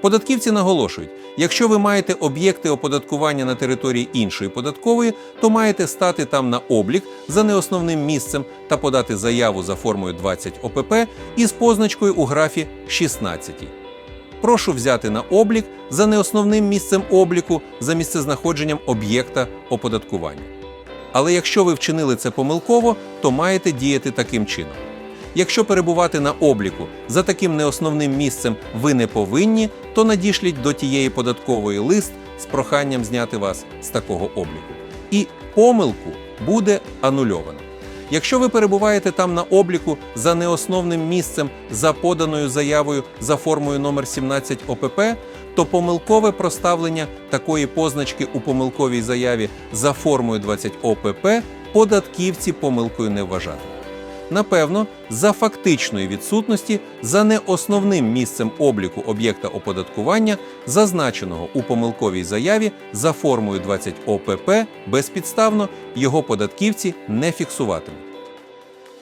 Податківці наголошують, якщо ви маєте об'єкти оподаткування на території іншої податкової, то маєте стати там на облік за неосновним місцем та подати заяву за формою 20 ОПП із позначкою у графі 16. Прошу взяти на облік за неосновним місцем обліку за місцезнаходженням об'єкта оподаткування. Але якщо ви вчинили це помилково, то маєте діяти таким чином. Якщо перебувати на обліку за таким неосновним місцем ви не повинні, то надішліть до тієї податкової лист з проханням зняти вас з такого обліку. І помилку буде анульовано. Якщо ви перебуваєте там на обліку за неосновним місцем за поданою заявою за формою номер 17 ОПП, то помилкове проставлення такої позначки у помилковій заяві за формою 20 ОПП податківці помилкою не вважатимуть. Напевно, за фактичної відсутності за неосновним місцем обліку об'єкта оподаткування, зазначеного у помилковій заяві за формою 20 ОПП, безпідставно його податківці не фіксуватимуть.